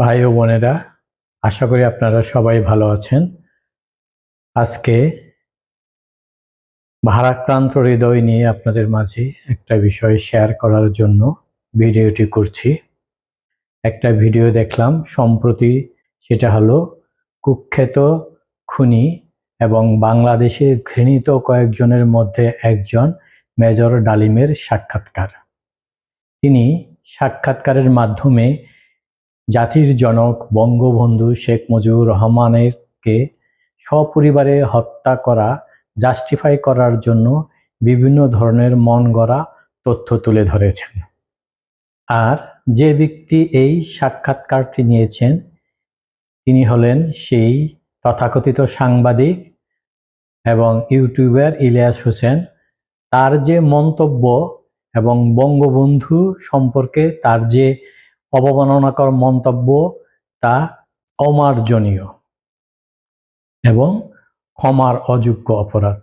ভাই ও বোনেরা, আশা করি আপনারা সবাই ভালো আছেন। আজকে ভারাক্রান্ত হৃদয় নিয়ে আপনাদের মাঝে একটা বিষয় শেয়ার করার জন্য ভিডিওটি করছি। একটা ভিডিও দেখলাম, সম্প্রতি সেটা হলো কুখ্যাত খুনি এবং বাংলাদেশের ঘৃণিত কয়েকজনের মধ্যে একজন মেজর ডালিমের সাক্ষাৎকার। তিনি সাক্ষাৎকারের মাধ্যমে জাতির জনক বঙ্গবন্ধু শেখ মুজিবুর রহমানেরকে সপরিবারে হত্যা করা, জাস্টিফাই করার জন্য বিভিন্ন ধরনের মন গড়া তথ্য তুলে ধরেছেন। আর যে ব্যক্তি এই সাক্ষাৎকারটি নিয়েছেন, তিনি হলেন সেই তথাকথিত সাংবাদিক এবং ইউটিউবার ইলিয়াস হোসেন। তার যে মন্তব্য এবং বঙ্গবন্ধু সম্পর্কে তার যে অবমাননাকর মন্তব্য তা অমার্জনীয় এবং ক্ষমার অযোগ্য অপরাধ।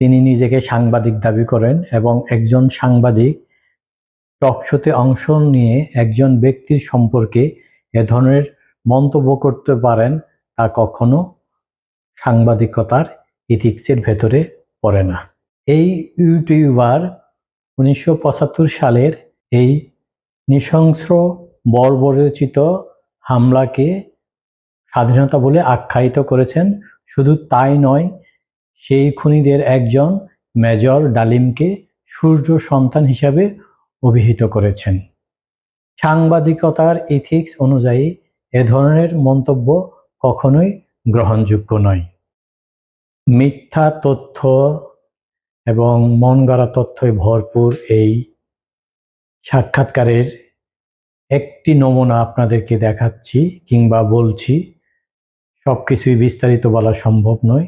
তিনি নিজেকে সাংবাদিক দাবি করেন এবং একজন সাংবাদিক টকশোতে অংশ নিয়ে একজন ব্যক্তির সম্পর্কে এ ধরনের মন্তব্য করতে পারেন তা কখনো সাংবাদিকতার ইথিক্সের ভেতরে পড়ে না। এই ইউটিউবার উনিশশো পঁচাত্তর সালের এই নৃশংস, বর্বরচিত হামলাকে স্বাধীনতা বলে আখ্যায়িত করেছেন। শুধু তাই নয়, সেই খুনিদের একজন মেজর ডালিমকে সূর্য সন্তান হিসাবে অভিহিত করেছেন। সাংবাদিকতার ইথিক্স অনুযায়ী এ ধরনের মন্তব্য কখনোই গ্রহণযোগ্য নয়। মিথ্যা তথ্য এবং মন গড়া তথ্যে ভরপুর এই সাক্ষাৎকারের একটি নমুনা আপনাদেরকে দেখাচ্ছি কিংবা বলছি সব কিছুই বিস্তারিত বলা সম্ভব নয়।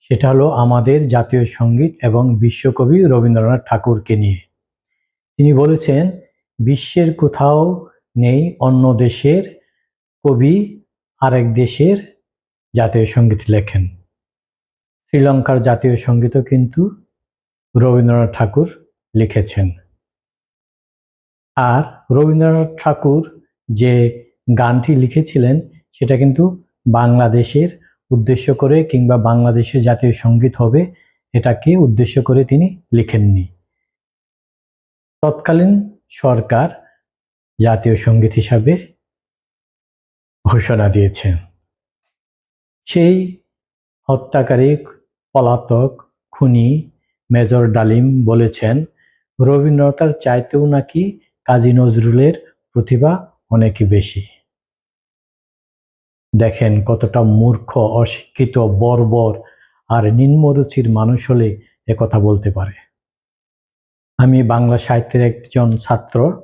সেটা হলো আমাদের জাতীয় সংগীত এবং বিশ্বকবি রবীন্দ্রনাথ ঠাকুরকে নিয়ে। তিনি বলেছেন, বিশ্বের কোথাও নেই অন্য দেশের কবি আরেক দেশের জাতীয় সংগীত লেখেন। শ্রীলঙ্কার জাতীয় সঙ্গীতও কিন্তু রবীন্দ্রনাথ ঠাকুর লিখেছেন। আর রবীন্দ্রনাথ ঠাকুর যে গানটি লিখেছিলেন, সেটা কিন্তু বাংলাদেশের উদ্দেশ্য করে কিংবা বাংলাদেশের জাতীয় সংগীত হবে, এটাকে উদ্দেশ্য করে তিনি লিখেননি। তৎকালীন সরকার জাতীয় সংগীত হিসাবে ঘোষণা দিয়েছেন। সেই হত্যাকারী পলাতক খুনি মেজর ডালিম বলেছেন রবীন্দ্রনাথের চাইতেও নাকি কাজী নজরুলের প্রতিভা অনেক বেশি। দেখেন কতটা মূর্খ, অশিক্ষিত, বর্বর আর নিম্নরুচির মানুষ হলে কথা বলতে পারে। আমি বাংলা সাহিত্যের একজন ছাত্র।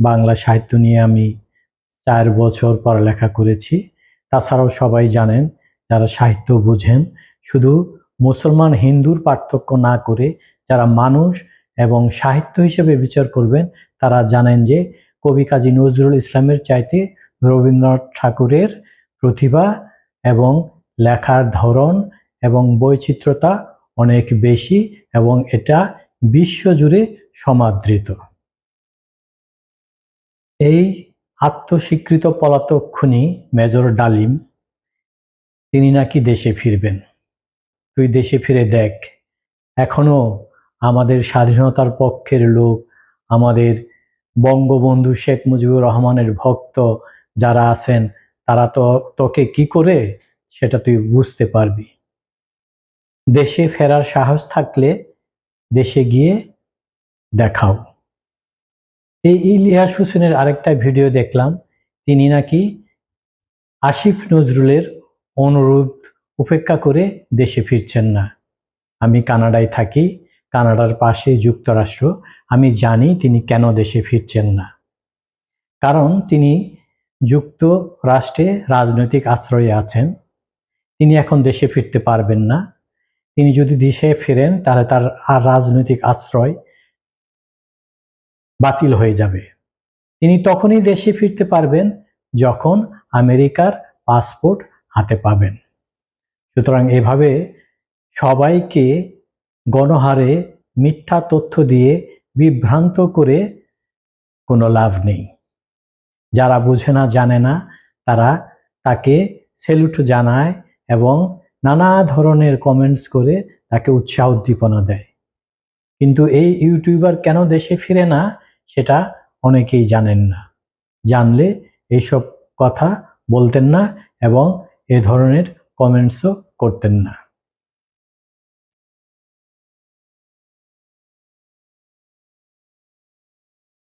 বাংলা সাহিত্য নিয়ে আমি চার বছর পড়ালেখা করেছি। তাছাড়াও সবাই জানেন, যারা সাহিত্য বুঝেন, শুধু মুসলমান হিন্দুর পার্থক্য না করে যারা মানুষ এবং সাহিত্য হিসেবে বিচার করবেন তারা জানেন যে কবি কাজী নজরুল ইসলামের চাইতে রবীন্দ্রনাথ ঠাকুরের প্রতিভা এবং লেখার ধরন এবং বৈচিত্র্যতা অনেক বেশি এবং এটা বিশ্বজুড়ে সমাদৃত। এই আত্মস্বীকৃত পলাতক খুনি মেজর ডালিম, তিনি নাকি দেশে ফিরবেন? তুই দেশে ফিরে দেখ, এখনও আমাদের স্বাধীনতার পক্ষের লোক, আমাদের বঙ্গবন্ধু শেখ মুজিবুর রহমানের ভক্ত যারা আছেন, তারা তো তোকে কি করে? সেটা তুই বুঝতে পারবি। দেশে ফেরার সাহস থাকলে দেশে গিয়ে দেখাও। এই ইলিয়াস হোসেনের আরেকটা ভিডিও দেখলাম। তিনি নাকি আসিফ নজরুলের অনুরোধ উপেক্ষা করে দেশে ফিরছেন না। আমি কানাডায় থাকি কানাডার পাশে যুক্তরাষ্ট্র। আমি জানি তিনি কেন দেশে ফিরছেন না। কারণ তিনি যুক্তরাষ্ট্রে রাজনৈতিক আশ্রয়ে আছেন। তিনি এখন দেশে ফিরতে পারবেন না। তিনি যদি দেশে ফেরেন, তাহলে তার আর রাজনৈতিক আশ্রয় বাতিল হয়ে যাবে। তিনি তখনই দেশে ফিরতে পারবেন যখন আমেরিকার পাসপোর্ট হাতে পাবেন। সুতরাং এভাবে সবাইকে গণহারে মিথ্যা তথ্য দিয়ে বিভ্রান্ত করে কোনো লাভ নেই। যারা বুঝে না, জানে না, তারা তাকে সেলুট জানায় এবং নানা ধরনের কমেন্টস করে তাকে উৎসাহ উদ্দীপনা দেয়। কিন্তু এই ইউটিউবার কেন দেশে ফিরে না, সেটা অনেকেই জানেন না। জানলে এইসব কথা বলতেন না এবং এ ধরনের কমেন্টসও করতেন না।